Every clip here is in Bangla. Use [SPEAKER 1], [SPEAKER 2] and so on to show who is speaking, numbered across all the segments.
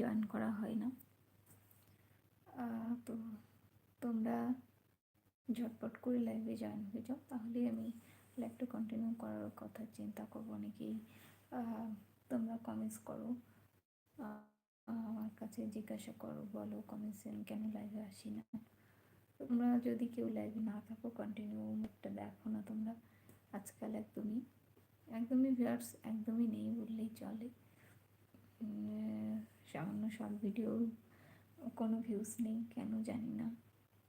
[SPEAKER 1] জয়েন করা হয় না। তো তোমরা ঝটপট করে লাইভে জয়েন হয়ে যাও তাহলে আমি লাইভটা কন্টিনিউ করার কথা চিন্তা করব অনেকেই। তোমরা কমেন্টস করো। আমার কাছে জিজ্ঞাসা করো, বলো কমেন্টস কেন লাইভে আসি না? তোমরা যদি কেউ লাইভে না থাকো কন্টিনিউ একটা দেখো না তোমরা। আজকাল একদমই একদমই ভিউয়ার্স একদমই নেই বললেই চলে। সামান্য শর্ট ভিডিও কোনো ভিউজ নেই, কেন জানি না।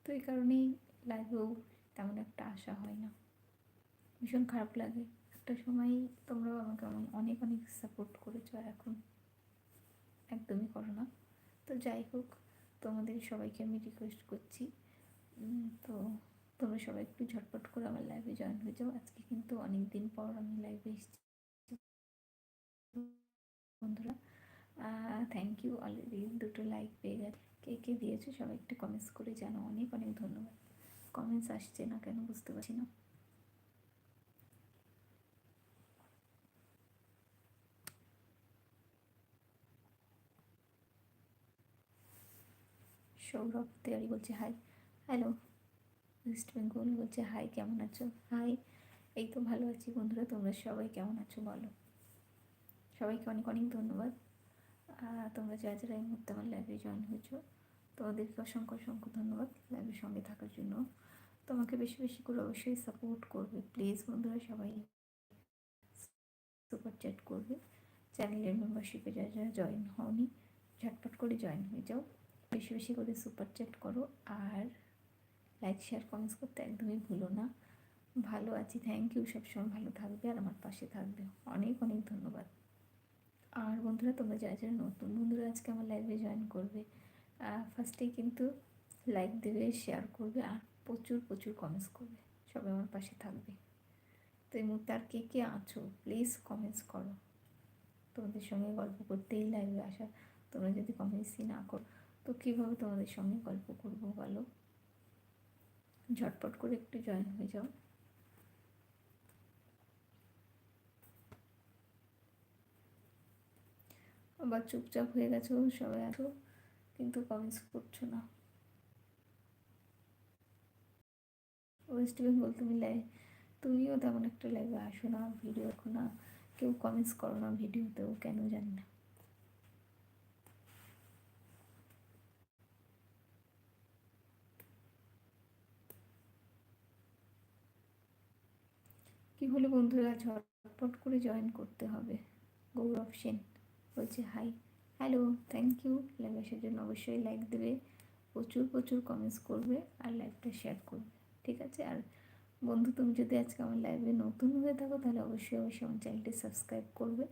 [SPEAKER 1] তো এই কারণেই লাইভেও তেমন একটা আশা হয় না। ভীষণ খারাপ লাগে। একটা সময় তোমরাও আমাকে অনেক অনেক সাপোর্ট করেছ আর এখন একদমই করো না। তো যাই হোক, তোমাদের সবাইকে আমি রিকোয়েস্ট করছি। তো তোমরা সবাই একটু ঝটপট করে আমার লাইভে জয়েন হয়ে যাও। আজকে কিন্তু অনেক দিন পর আমি লাইভে এসেছি। বন্ধুরা থ্যাংক ইউ অলরেডি দুটো লাইক পেয়ে গেছে কে কে দিয়েছ? সবাই একটু কমেন্টস করে জানো। অনেক অনেক ধন্যবাদ। কমেন্টস আসছে না কেন বুঝতে পারছি না। সৌরভ তেওয়ারি বলছে হাই হ্যালো ওয়েস্ট বেঙ্গল বলছে হাই কেমন আছো? হাই এই তো ভালো আছি বন্ধুরা, তোমরা সবাই কেমন আছো বলো? সবাইকে অনেক অনেক ধন্যবাদ। তোমরা যা যারা এই মুহূর্তে আমার লাইভে জয়েন হয়েছো, তোমাদেরকে অসংখ্য অসংখ্য ধন্যবাদ লাইভের সঙ্গে থাকার জন্য। তোমাকে বেশি বেশি করে অবশ্যই সাপোর্ট করবে। প্লিজ বন্ধুরা সবাই সুপার চ্যাট করবে। চ্যানেলের মেম্বারশিপে যারা যারা জয়েন হওনি, ঝটপট করে জয়েন হয়ে যাও। বেশি বেশি করে সুপার চ্যাট করো আর লাইক শেয়ার কমেন্টস করতে একদমই ভুলো না। ভালো আছি থ্যাংক ইউ সবসময় ভালো থাকবে আর আমার পাশে থাকবে। অনেক অনেক ধন্যবাদ। আর বন্ধুরা, তোমরা যারা যারা নতুন বন্ধুরা, আজকে আমার লাইভে জয়েন করবে ফার্স্টেই কিন্তু লাইক দেবে শেয়ার করবে আর প্রচুর প্রচুর কমেন্টস করবে। সবাই আমার পাশে থাকবে। তো এই মুহূর্তে আর কে কে আছো প্লিজ কমেন্টস করো। তোমাদের সঙ্গে গল্প করতেই লাইভে আসা তোমরা যদি কমেন্টসই না করো, তো কীভাবে তোমাদের সঙ্গে গল্প করব বলো? ঝটপট করে একটু জয়েন হয়ে যাও। আবার চুপচাপ হয়ে গেছো সবাই আছো কিন্তু কমেন্টস করছ না। ওয়েস্ট বেঙ্গল তুমি লাই তুমিও তেমন একটা লাইভে আসো না ভিডিও দেখো না। কেউ কমেন্টস করো না ভিডিওতেও কেন জানি না। কি হলো বন্ধুরা? ঝটপট করে জয়েন করতে হবে। গৌরব সেন। বলছে hi hello thank you live আসার জন্য অবশ্যই লাইক দেবে। প্রচুর প্রচুর কমেন্টস করবে আর লাইভটা শেয়ার করবে। ঠিক আছে? আর বন্ধু, তুমি যদি আজকে আমার লাইভে নতুন হয়ে থাকো, তাহলে অবশ্যই অবশ্যই আমার চ্যানেলটি সাবস্ক্রাইব করবে।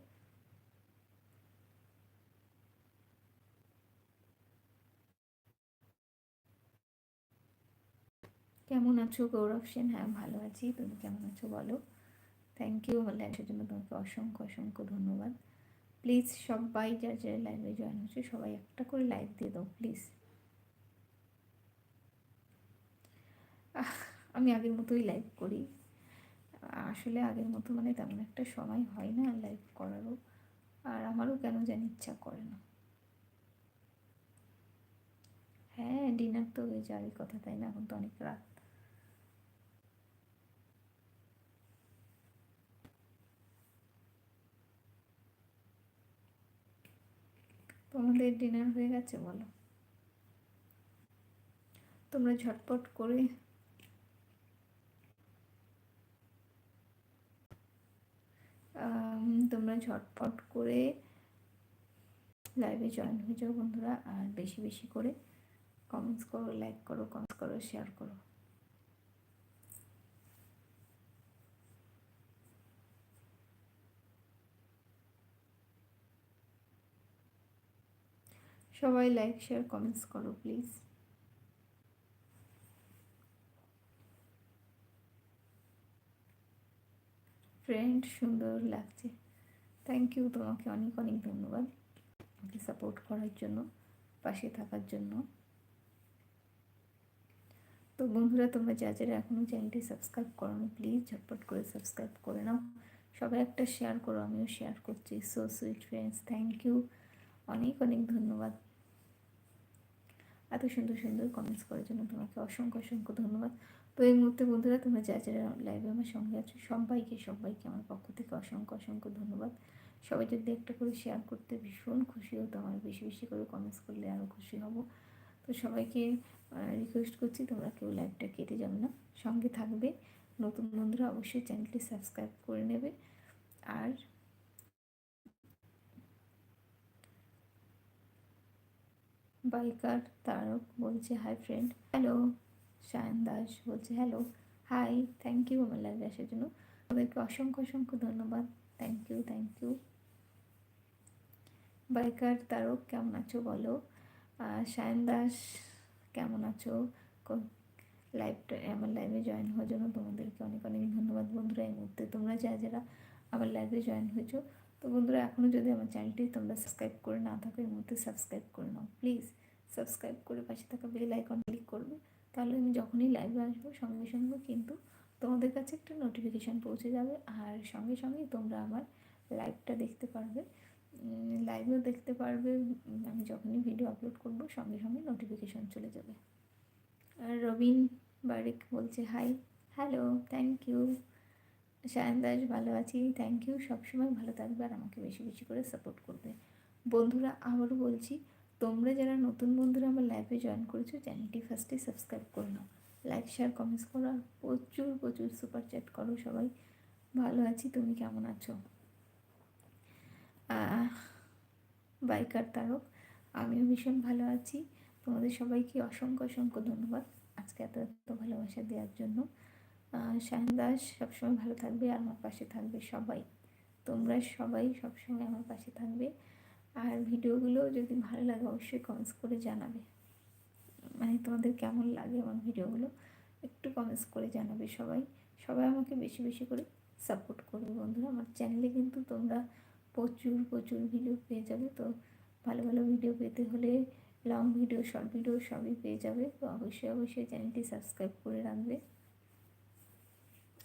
[SPEAKER 1] কেমন আছো গৌরব সেন? হ্যাঁ ভালো আছি। তুমি কেমন আছো বলো? থ্যাংক ইউ আমার লাইভের জন্য তোমাকে অসংখ্য অসংখ্য ধন্যবাদ। প্লিজ সবাই যা যা লাইভে জয়েন হচ্ছে, সবাই একটা করে লাইক দিয়ে দাও প্লিজ আমি আগের মতোই লাইভ করি। আসলে আগের মতো মানে তেমন একটা সময় হয় না লাইভ করারও। আর আমারও কেন জানি ইচ্ছা করে না। হ্যাঁ ডিনার তো হয়ে যাওয়ারই কথা, তাই না? এখন তো অনেক রাত। তোমাদের ডিনার হয়ে গেছে বলো। তোমরা ঝটপট করে তোমরা ঝটপট করে লাইভে জয়েন হয়ে যাও বন্ধুরা, আর বেশি বেশি করে কমেন্টস করো লাইক করো কমেন্টস করো শেয়ার করো। সবাই লাইক শেয়ার কমেন্টস করো প্লিজ ফ্রেন্ড সুন্দর লাগছে। থ্যাংক ইউ তোমাকে অনেক অনেক ধন্যবাদ। আমাকে সাপোর্ট করার জন্য, পাশে থাকার জন্য। তো বন্ধুরা, তোমরা যা যারা এখনও চ্যানেলটি সাবস্ক্রাইব করো প্লিজ ঝটপট করে সাবস্ক্রাইব করে নাও। সবাই একটা শেয়ার করো, আমিও শেয়ার করছি। So sweet friends thank you অনেক অনেক ধন্যবাদ। এত সুন্দর সুন্দর কমেন্টস করার জন্য তোমাকে অসংখ্য অসংখ্য ধন্যবাদ। তো এই মুহূর্তে বন্ধুরা, তোমরা যা যারা লাইভে আমার সঙ্গে আছো, সবাইকে সবাইকে আমার পক্ষ থেকে অসংখ্য অসংখ্য ধন্যবাদ। সবাই যদি একটা করে শেয়ার করতে ভীষণ খুশি হতো, আমার বেশি বেশি করে কমেন্টস করলে আরও খুশি হব। তো সবাইকে রিকোয়েস্ট করছি তোমরা কেউ লাইভটা কেটে যাবে না। সঙ্গে থাকবে। নতুন বন্ধুরা অবশ্যই চ্যানেলটি সাবস্ক্রাইব করে নেবে। আর বাইকার তারক বলছে hi friend hello Sayan Das বলছে হ্যালো হাই থ্যাংক ইউ আমার লাইভে আসার জন্য তাদেরকে অসংখ্য অসংখ্য ধন্যবাদ। Thank you thank you biker Tarak, কেমন আছো বলো? সায়ন দাস, কেমন আছো? লাইভটা আমার লাইভে জয়েন হওয়ার জন্য তোমাদেরকে অনেক অনেক ধন্যবাদ। বন্ধুরা, এই মুহূর্তে তোমরা যা যারা আমার লাইভে জয়েন হয়েছো তো বন্ধুরা এখনও যদি আমার চ্যানেলটি তোমরা সাবস্ক্রাইব করে না থাকো, এই মুহূর্তে সাবস্ক্রাইব করে নাও। প্লিজ সাবস্ক্রাইব করে পাশে থাকা বেল আইকন ক্লিক করবে। তাহলে আমি যখনই লাইভে আসব, সঙ্গে সঙ্গে কিন্তু তোমাদের কাছে একটা নোটিফিকেশান পৌঁছে যাবে। আর সঙ্গে সঙ্গেই তোমরা আমার লাইভটা দেখতে পারবে। লাইভেও দেখতে পারবে। আমি যখনই ভিডিও আপলোড করব, সঙ্গে সঙ্গে নোটিফিকেশান চলে যাবে। আর রবিন বারিক বলছে hi hello thank you Sayan Das ভালো আছি। থ্যাংক ইউ সবসময় ভালো থাকবে আর আমাকে বেশি বেশি করে সাপোর্ট করবে। বন্ধুরা, আবারও বলছি, তোমরা যারা নতুন বন্ধুরা আমার লাইভে জয়েন করেছ চ্যানেলটি ফার্স্টে সাবস্ক্রাইব করে নাও। লাইক শেয়ার কমেন্টস করো আর প্রচুর প্রচুর সুপার চ্যাট করো সবাই। ভালো আছি, তুমি কেমন আছো? বাইকার তারক, আমিও ভীষণ ভালো আছি। তোমাদের সবাইকে অসংখ্য অসংখ্য ধন্যবাদ। আজকে এত এত ভালোবাসা দেওয়ার জন্য। শাহিন দাস সবসময় ভালো থাকবে আর আমার পাশে থাকবে সবাই। তোমরা সবাই সবসময় আমার পাশে থাকবে। আর ভিডিওগুলো যদি ভালো লাগে অবশ্যই কমেন্টস করে জানাবে। মানে তোমাদের কেমন লাগে আমার ভিডিওগুলো, একটু কমেন্টস করে জানাবে সবাই। সবাই আমাকে বেশি বেশি করে সাপোর্ট করবে বন্ধুরা। আমার চ্যানেলে কিন্তু তোমরা প্রচুর প্রচুর ভিডিও পেয়ে যাবে। তো ভালো ভালো ভিডিও পেতে হলে লং ভিডিও শর্ট ভিডিও সবই পেয়ে যাবে। তো অবশ্যই অবশ্যই চ্যানেলটি সাবস্ক্রাইব করে রাখবে।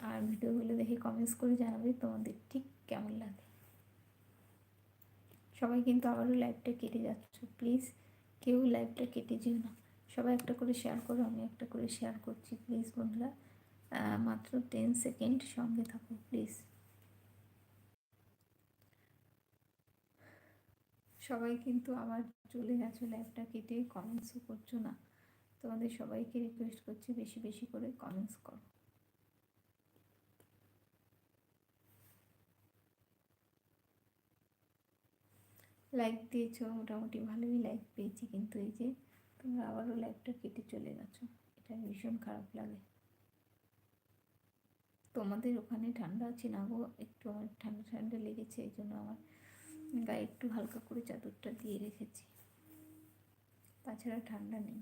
[SPEAKER 1] আর ভিডিওগুলো দেখে কমেন্টস করে জানাবে তোমাদের ঠিক কেমন লাগে। সবাই কিন্তু আবারও লাইভটা কেটে যাচ্ছ প্লিজ কেউ লাইভটা কেটে যেও না। সবাই একটা করে শেয়ার করো, আমি একটা করে শেয়ার করছি প্লিজ বন্ধুরা। মাত্র টেন সেকেন্ড সঙ্গে থাকো প্লিজ সবাই কিন্তু আবার চলে গেছো লাইভটা কেটে কমেন্টসও করছ না। তোমাদের সবাইকে রিকোয়েস্ট করছি বেশি বেশি করে কমেন্টস করো। লাইক দিয়েছ, মোটামুটি ভালোই লাইক পেয়েছি। কিন্তু এই যে তোমরা আবারও লাইকটা কেটে চলে গেছো, এটা ভীষণ খারাপ লাগে। তোমাদের ওখানে ঠান্ডা আছে না গো? একটু আমার ঠান্ডা ঠান্ডা লেগেছে, এই জন্য আমার গায়ে একটু হালকা করে চাদরটা দিয়ে রেখেছি। তাছাড়া ঠান্ডা নেই।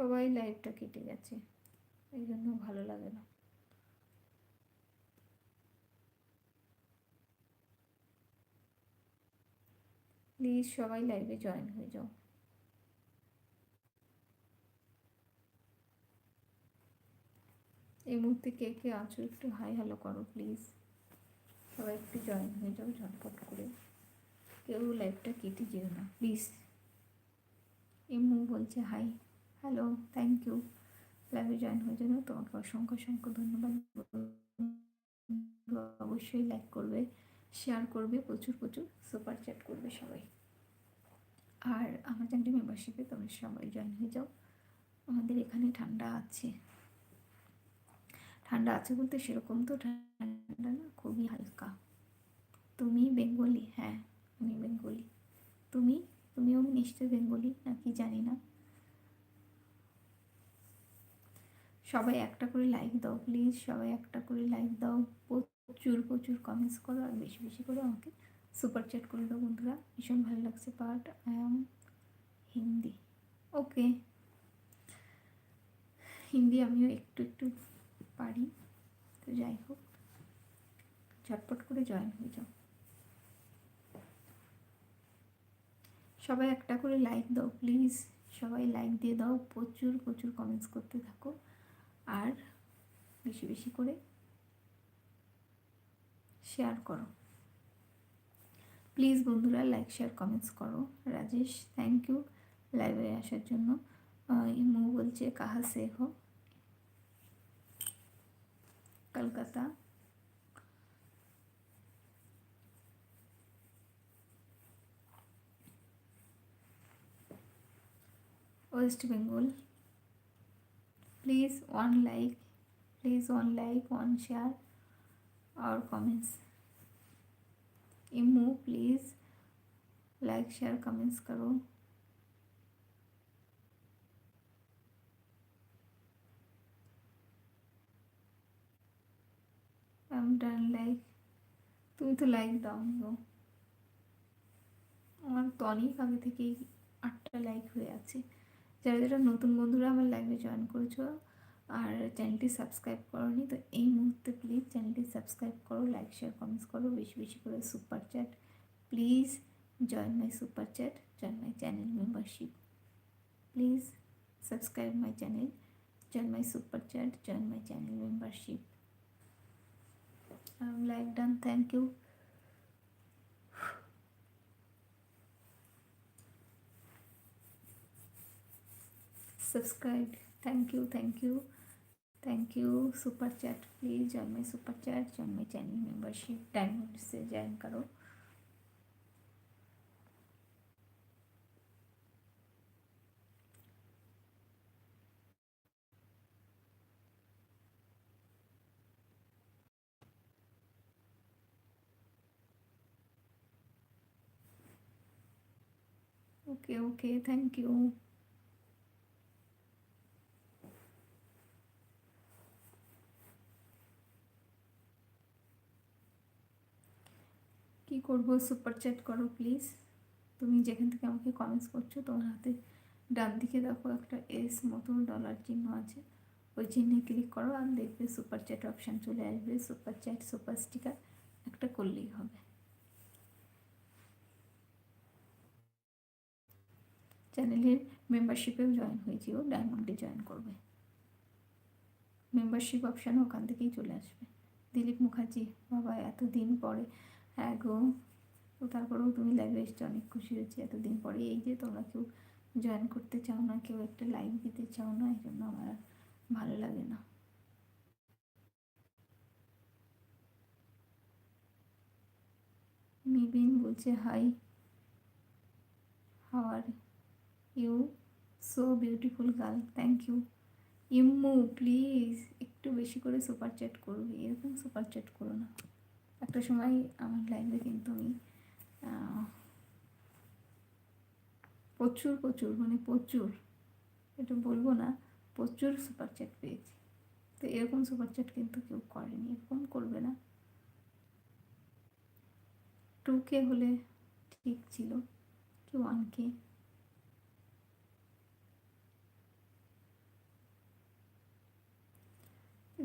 [SPEAKER 1] সবাই লাইফটা কেটে গেছে। এই জন্য ভালো লাগে না। প্লিজ সবাই লাইভে জয়েন হয়ে যাও। এই মুহূর্তে কে কে আছো একটু হাই হ্যালো করো প্লিজ সবাই একটু জয়েন হয়ে যাও ঝটপট করে। কেউ লাইভটা কেটে যেও না। প্লিজ এমু বলছে হাই হ্যালো থ্যাংক ইউ লাইভে জয়েন হয়ে জন্য তোমাকে অসংখ্য অসংখ্য ধন্যবাদ। অবশ্যই লাইক করবে শেয়ার করবে, প্রচুর প্রচুর সুপার চ্যাট করবে সবাই। আর আমার চ্যানেলটি মেম্বারশিপে তোমরা সবাই জয়েন হয়ে যাও। আমাদের এখানে ঠান্ডা আছে। ঠান্ডা আছে বলতে সেরকম তো ঠান্ডা না, খুবই হালকা। তুমি বেঙ্গলি? হ্যাঁ আমি বেঙ্গলি। তুমি? তুমিও নিশ্চয়ই বেঙ্গলি, নাকি জানি না। সবাই একটা করে লাইক দাও প্লিজ সবাই একটা করে লাইক দাও। প্রচুর প্রচুর কমেন্টস করো আর বেশি বেশি করে আমাকে সুপার চ্যাট করে দাও বন্ধুরা। ভীষণ ভালো লাগছে part am Hindi. Okay Hindi আমিও একটু একটু পারি। তো যাই হোক, ঝটপট করে জয়েন হয়ে যাও। সবাই একটা করে লাইক দাও প্লিজ সবাই লাইক দিয়ে দাও, প্রচুর প্রচুর কমেন্টস করতে থাকো। আর বেশি বেশি করে শেয়ার করো। প্লিজ বন্ধুরা লাইক শেয়ার কমেন্টস করো। রাজেশ থ্যাংক ইউ লাইভে আসার জন্য ইমু বলছে, কাহা সে হো? Kolkata. West Bengal please one like please one like one share और comments emu please like share comments करो আই এম ডান লাইক তুমি তো লাইক দাওনি গো আমার তো অনেক আগে থেকেই আটটা লাইক হয়ে আছে যারা যারা নতুন বন্ধুরা আমার লাইভে জয়েন করেছ আর চ্যানেলটি সাবস্ক্রাইব করোনি, তো এই মুহূর্তে প্লিজ চ্যানেলটি সাবস্ক্রাইব করো লাইক শেয়ার কমেন্টস করো, বেশি বেশি করে super chat please join my super chat join my channel membership please subscribe my channel join my super chat join my channel membership like done thank you subscribe thank you thank you thank you super chat please join my super chat join my channel membership diamond से ज्वाइन करो. ओके ओके थैंक यू করব সুপার চ্যাট করো প্লিজ তুমি যেখান থেকে আমাকে কমেন্টস করছ, তোমার হাতে ডান দিকে দেখো একটা এস মতো ডলার চিহ্ন আছে। ওই চিহ্নে ক্লিক করো আর দেখবে সুপার চ্যাট অপশান চলে আসবে। সুপার চ্যাট সুপার স্টিকার একটা করলেই হবে। চ্যানেলের মেম্বারশিপেও জয়েন হয়েছি ও ডায়মন্ডে জয়েন করবে। মেম্বারশিপ অপশান ওখান থেকেই চলে আসবে। দিলীপ মুখার্জি, বাবা এতদিন পরে হ্যাঁ গো। তো তারপরেও তুমি লাইভে এসছো, অনেক খুশি হয়েছি। এতদিন পরে এই যে তোমরা কেউ জয়েন করতে চাও না, কেউ একটা লাইভ দিতে চাও না, এই জন্য আমার আর ভালো লাগে না। মিবিন বলছে hi how are you so beautiful girl thank you ইম্মু please একটু বেশি করে সুপার চ্যাট করবে। এরকম সুপার চ্যাট করো না। একটা সময় আমার লাইফে কিন্তু আমি প্রচুর প্রচুর মানে প্রচুর, এটা বলব না, প্রচুর সুপার চ্যাট পেয়েছি। তো এরকম সুপার চ্যাট কিন্তু কেউ করেনি, এরকম করবে না। টু কে হলে ঠিক ছিল কি ওয়ান কে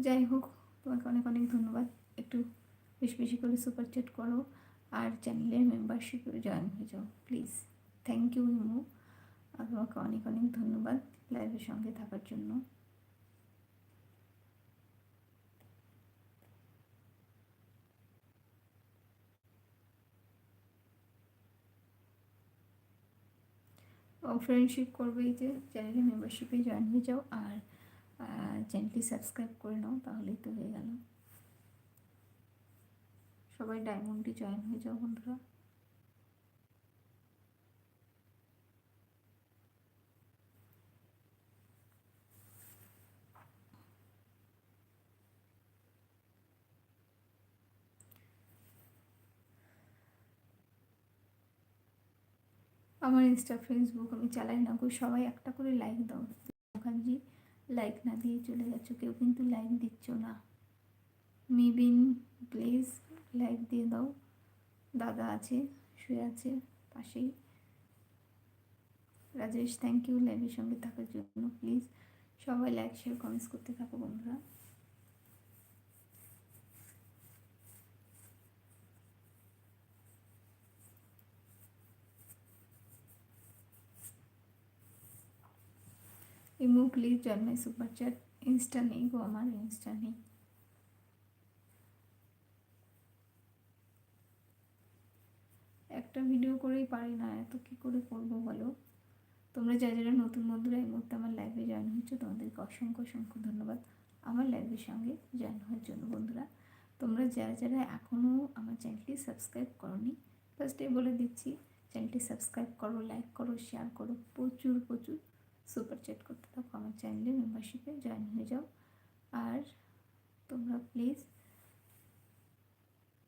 [SPEAKER 1] যাই হোক, তোমাকে অনেক অনেক ধন্যবাদ, একটু বেশি বেশি করে সুপার চ্যাট করো আর চ্যানেলের মেম্বারশিপে জয়েন হয়ে যাও প্লিজ থ্যাংক ইউ ইমু তোমাকে অনেক অনেক ধন্যবাদ লাইভের সঙ্গে থাকার জন্য। ফ্রেন্ডশিপ করবেই যে চ্যানেলে মেম্বারশিপে জয়েন হয়ে যাও আর চ্যানেলটি সাবস্ক্রাইব করে নাও, তাহলেই তো হয়ে গেল। সবাই ডায়মন্ডে জয়েন হয়ে যাও বন্ধুরা। আমার ইনস্টা ফেসবুক আমি চালাই না গো, সবাই একটা করে লাইক দাও। মুখার্জি লাইক না দিয়ে চলে যাচ্ছ, কেউ কিন্তু লাইক দিচ্ছ না। মিবিন প্লিজ লাইক দিয়ে দাও। দাদা আছে, শুয়ে আছে, পাশেই। রাজেশ থ্যাংক ইউ লাইভের সঙ্গে থাকার জন্য প্লিজ সবাই লাইক শেয়ার কমেন্টস করতে থাকো বন্ধুরা। ইমু প্লিজ জন্মাই সুপার চ্যাট ইনস্টা নেই গো, আমার ইনস্টা নেই। একটা ভিডিও করেই পারি না, এত কী করে করব বলো? তোমরা যারা যারা নতুন বন্ধুরা এই মুহূর্তে আমার লাইভে জয়েন হয়েছো, তোমাদেরকে অসংখ্য অসংখ্য ধন্যবাদ আমার লাইভের সঙ্গে জয়েন হওয়ার জন্য বন্ধুরা। তোমরা যারা যারা এখনও আমার চ্যানেলটি সাবস্ক্রাইব করনি ফার্স্টে বলে দিচ্ছি চ্যানেলটি সাবস্ক্রাইব করো লাইক করো শেয়ার করো, প্রচুর প্রচুর সুপার চ্যাট করতে থাকো আমার চ্যানেলে মেম্বারশিপে জয়েন হয়ে যাও। আর তোমরা প্লিজ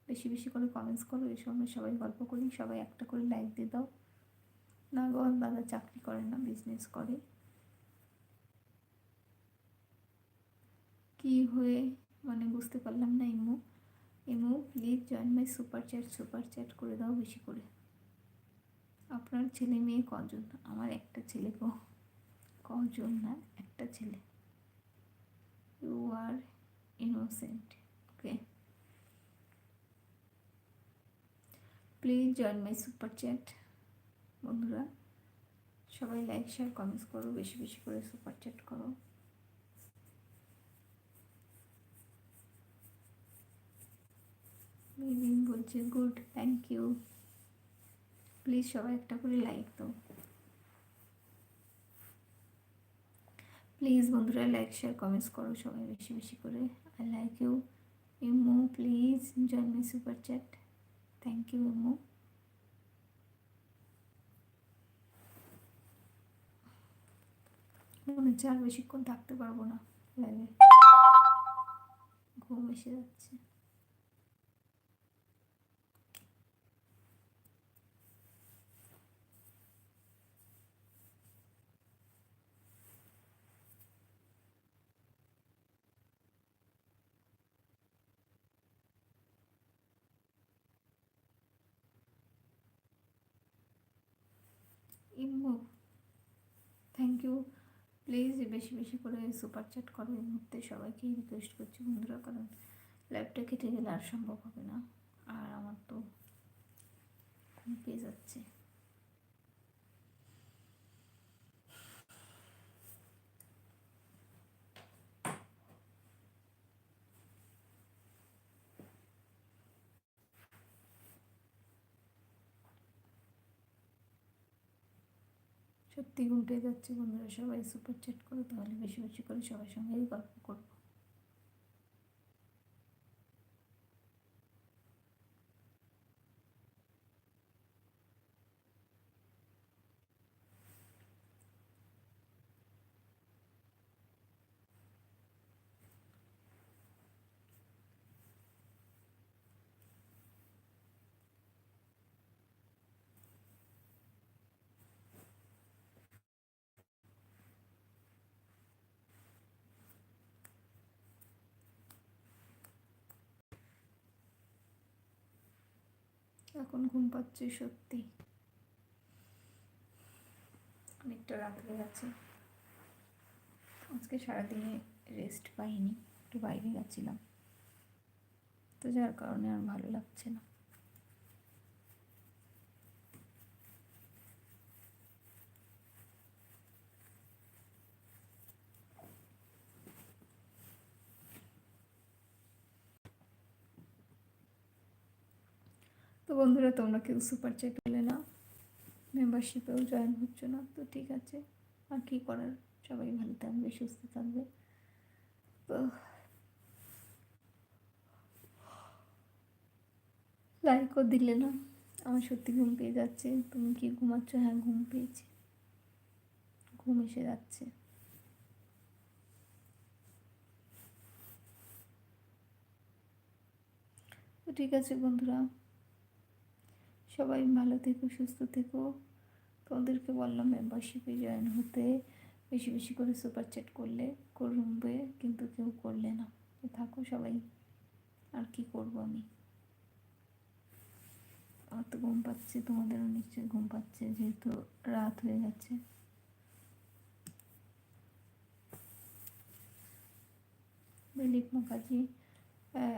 [SPEAKER 1] বেশি বেশি করে কমেন্টস করো, এই সময় সবাই গল্প করি, সবাই একটা করে লাইক দিয়ে দাও। না গো, দাদা চাকরি করে না বিজনেস করে। কি হয়ে? মানে বুঝতে পারলাম না, ইমু। ইমু please join my super chat super chat করে দাও বেশি করে। আপনার ছেলে মেয়ে কজন? আমার একটা ছেলে গো। কজন না, একটা ছেলে। You are innocent okay please join my super chat বন্ধুরা, সবাই লাইক শেয়ার কমেন্টস করো, বেশি বেশি করে সুপার চ্যাট করো। মিলিন বলছে গুড থ্যাংক ইউ প্লিজ সবাই একটা করে লাইক দাও। প্লিজ বন্ধুরা লাইক শেয়ার কমেন্টস করো সবাই বেশি বেশি করে। I like you imo please join my super chat thank you imo মনে হচ্ছে আর বেশিক্ষণ থাকতে পারব না। লাইভে ঘুম এসে যাচ্ছে ইমো থ্যাংক ইউ প্লিজ বেশি বেশি করে সুপার চ্যাট করো এই মুহূর্তে। সবাইকেই রিকোয়েস্ট করছি বন্ধুরা, কারণ লাইভটা কেটে গেলে আর সম্ভব হবে না। আর আমার তো ঘুম পেয়ে যাচ্ছে। সত্যি ঘুমটে যাচ্ছে বন্ধুরা, সবাই সুপার চ্যাট করো, তাহলে বেশি বেশি করে সবার সঙ্গেই গল্প করব। এখন ঘুম পাচ্ছি সত্যি। অনেকটা রাত হয়ে গেছে। আজকে সারাদিনে রেস্ট পাইনি, একটু বাইরে গেছিলাম। তো যার কারণে আর ভালো লাগছে না। তো বন্ধুরা, তোমরা কেউ সুপার চ্যাট পেলে না মেম্বারশিপেও জয়েন হচ্ছে না, তো ঠিক আছে। আর কী করার? সবাই ভালো থাকবে, সুস্থ থাকবে। তো লাইকও দিলে না, আমার সত্যি ঘুম পেয়ে যাচ্ছে। তুমি কি ঘুমাচ্ছ? হ্যাঁ ঘুম পেয়েছি। ঘুম এসে যাচ্ছে। তো ঠিক আছে বন্ধুরা। সবাই ভালো থেকো, সুস্থ থেকো। তোমাদেরকে বললাম মেম্বারশিপে জয়েন হতে। বেশি বেশি করে সুপার চ্যাট করলে, করবে, কিন্তু কেউ করলে না। থাকো সবাই। আর কি করব আমি? আমার তো ঘুম পাচ্ছে, তোমাদেরও নিশ্চয়ই ঘুম পাচ্ছে, যেহেতু রাত হয়ে গেছে। দিলীপ মুখার্জি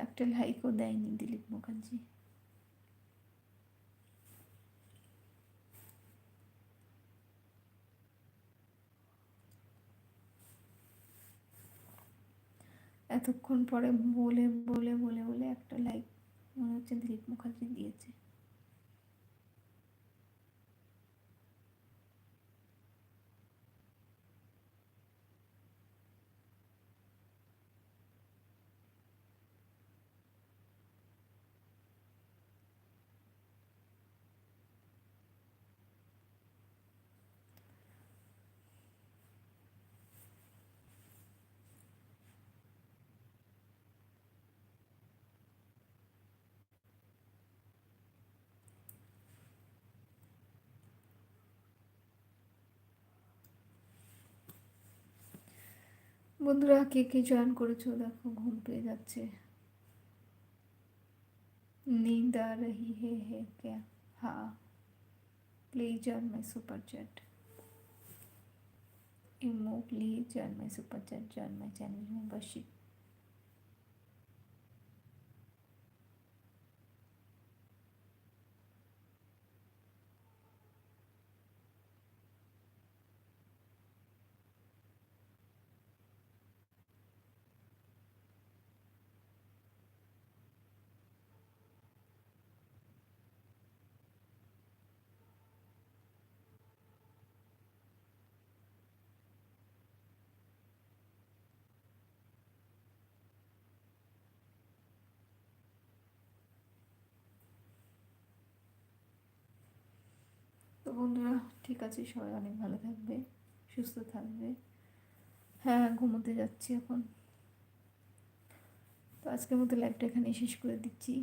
[SPEAKER 1] একটা লাইকও দেয়নি দিলীপ মুখার্জি। এতক্ষণ পরে বলে বলে বলে বলে একটা লাইক মনে হচ্ছে দিলীপ মুখার্জি দিয়েছে। বন্ধুরা কে কে জয়েন করেছো দেখো ঘুম পেয়ে যাচ্ছে नींद आ रही है है क्या हाँ please join my super chat emo please join my super chat join my channel membership তো বন্ধুরা, ঠিক আছে, সবাই অনেক ভালো থাকবে, সুস্থ থাকবে। হ্যাঁ ঘুমোতে যাচ্ছি এখন। তো আজকের মতো লাইফটা এখানে শেষ করে দিচ্ছি।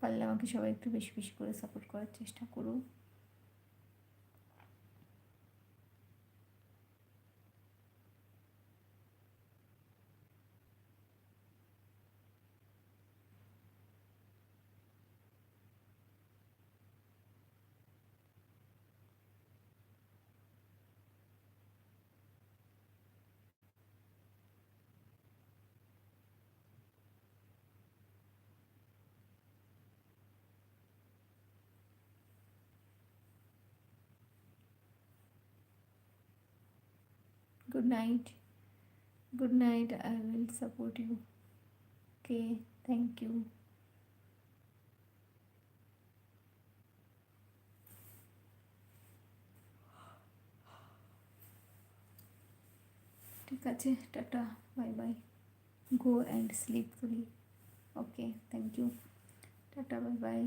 [SPEAKER 1] পারলে আমাকে সবাই একটু বেশি বেশি করে সাপোর্ট করার চেষ্টা করো। good night good night i will support you okay thank you ঠিক আছে tata bye bye go and sleep fully okay thank you tata bye bye